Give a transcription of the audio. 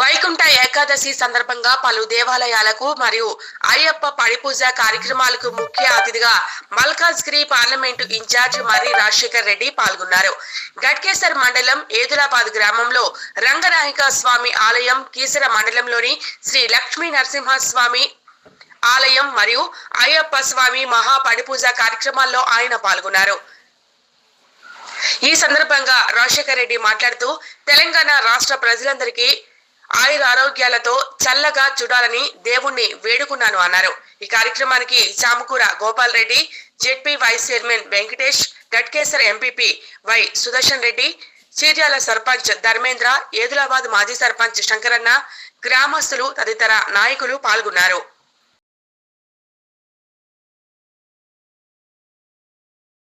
వైకుంఠ ఏకాదశి సందర్భంగా పలు దేవాలయాలకు మరియు అయ్యప్ప పడిపూజ కార్యక్రమాలకు ముఖ్య అతిథిగా మల్కాజ్గిరి పార్లమెంటు ఇన్ఛార్జ్ మర్రి రాజశేఖర్ రెడ్డి పాల్గొన్నారు. గట్కేసర్ మండలం ఏదులాబాద్ గ్రామంలో రంగనాయక స్వామి ఆలయం కీసర మండలంలోని శ్రీ లక్ష్మీ నరసింహస్వామి ఆలయం మరియు అయ్యప్ప స్వామి మహా పడిపూజ కార్యక్రమాల్లో ఆయన పాల్గొన్నారు. ఈ సందర్భంగా రాజశేఖర్ రెడ్డి మాట్లాడుతూ తెలంగాణ రాష్ట్ర ప్రజలందరికీ ఆయుర ఆరోగ్యాలతో చల్లగా చూడాలని దేవుణ్ణి వేడుకున్నాను అన్నారు. ఈ కార్యక్రమానికి Chamakura Gopal Reddy ZP vice chairman Venkatesh Ghatkesar MPP Y Sudarshan Reddy Cheeryala sarpanch Dharmendra Edulabad మాజీ సర్పంచ్ శంకరన్న గ్రామస్తులు తదితర నాయకులు పాల్గొన్నారు.